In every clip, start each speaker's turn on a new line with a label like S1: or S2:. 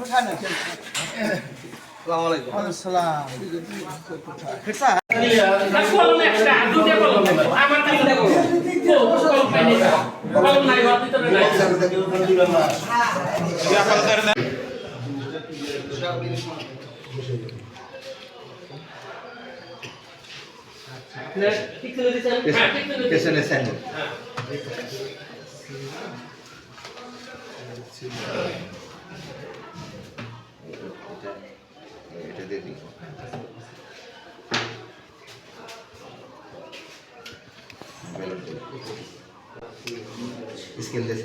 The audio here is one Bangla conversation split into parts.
S1: আমার
S2: পেছনে স্যান্ডেল এটা দিয়ে দিই স্কেল দিয়ে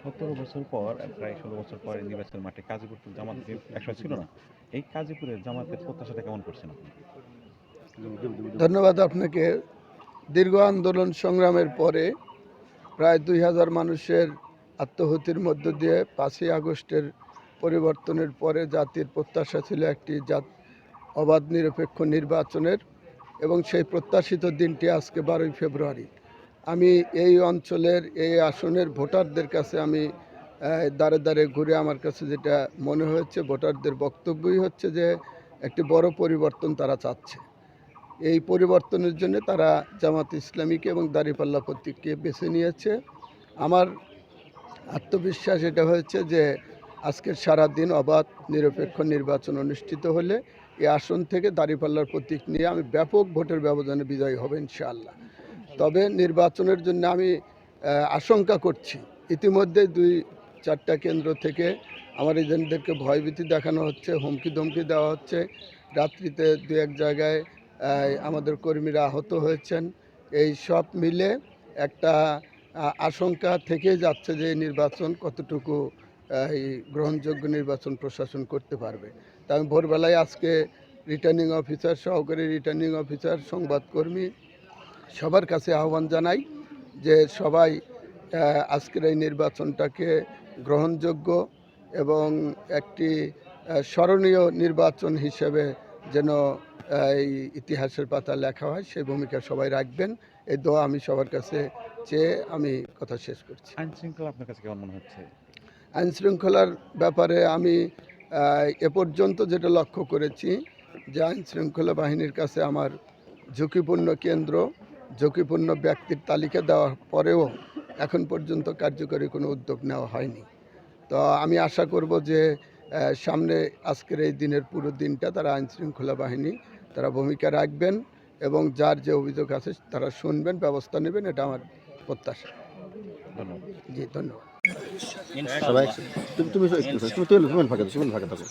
S3: সতেরো বছর পর প্রায় ষোলো বছর পর এই নির্বাচন মাঠে কাজীপুর তো জামাতের একশো ছিল না। এই কাজীপুরের জামাতের প্রত্যাশাটা কেমন করছেন আপনি?
S4: ধন্যবাদ আপনাকে। দীর্ঘ আন্দোলন সংগ্রামের পরে প্রায় দুই হাজার মানুষের আত্মহতির মধ্য দিয়ে পাঁচই আগস্টের পরিবর্তনের পরে জাতির প্রত্যাশা ছিল একটি জাত অবাধ নিরপেক্ষ নির্বাচনের। এবং সেই প্রত্যাশিত দিনটি আজকে বারোই ফেব্রুয়ারি। আমি এই অঞ্চলের, এই আসনের ভোটারদের কাছে আমি দাঁড়ে দাঁড়ে ঘুরে আমার কাছে যেটা মনে হয়েছে, ভোটারদের বক্তব্যই হচ্ছে যে একটি বড় পরিবর্তন তারা চাচ্ছে। এই পরিবর্তনের জন্য তারা জামাত ইসলামীকে এবং দাঁড়িপাল্লা প্রতীককে বেছে নিয়েছে। আমার আত্মবিশ্বাস এটা হয়েছে যে আজকের সারা দিন অবাধ, নিরপেক্ষ নির্বাচন অনুষ্ঠিত হলে এই আসন থেকে দাঁড়িপাল্লার প্রতীক নিয়ে আমি ব্যাপক ভোটের ব্যবধানে বিজয়ী হবে ইনশাআল্লাহ। তবে নির্বাচনের জন্য আমি আশঙ্কা করছি। ইতিমধ্যে দুই, চারটা কেন্দ্র থেকে আমার এজেন্টদেরকে ভয়ভীতি দেখানো হচ্ছে হুমকি ধমকি দেওয়া হচ্ছে। রাত্রিতে দু এক জায়গায় আমাদের কর্মীরা আহত হয়েছেন। এই সব মিলে একটা আশঙ্কা থেকে যাচ্ছে যে নির্বাচন কতটুকু এই গ্রহণযোগ্য নির্বাচন প্রশাসন করতে পারবে। তা আমি ভোরবেলায় আজকে রিটার্নিং অফিসার সহকারী রিটার্নিং অফিসার সংবাদকর্মী সবার কাছে আহ্বান জানাই যে সবাই আজকের এই নির্বাচনটাকে গ্রহণযোগ্য এবং একটি স্মরণীয় নির্বাচন হিসেবে যেন এই ইতিহাসের পাতা লেখা হয়, সেই ভূমিকা সবাই রাখবেন। এই দোয়া আমি সবার কাছে চেয়ে আমি কথা শেষ করছি।
S3: আইন শৃঙ্খলা আপনার কাছে কেমন মনে হচ্ছে?
S4: আইন শৃঙ্খলার ব্যাপারে আমি এ পর্যন্ত যেটা লক্ষ্য করেছি যে আইন শৃঙ্খলা বাহিনীর কাছে আমার ঝুঁকিপূর্ণ কেন্দ্র ঝুঁকিপূর্ণ ব্যক্তির তালিকা দেওয়ার পরেও এখন পর্যন্ত কার্যকরী কোনো উদ্যোগ নেওয়া হয়নি। তো আমি আশা করব যে সামনে আজকের এই দিনের পুরো দিনটা তারা আইন শৃঙ্খলা বাহিনী তারা ভূমিকা রাখবেন এবং যার যে অভিযোগ আছে তারা শুনবেন ব্যবস্থা নেবেন এটা আমার প্রত্যাশা।
S3: ধন্যবাদ।
S4: জি ধন্যবাদ।
S5: সবাই তুমি তুমি তুমি তুমি ফাঁকা তুমি ফাঁকা থাকো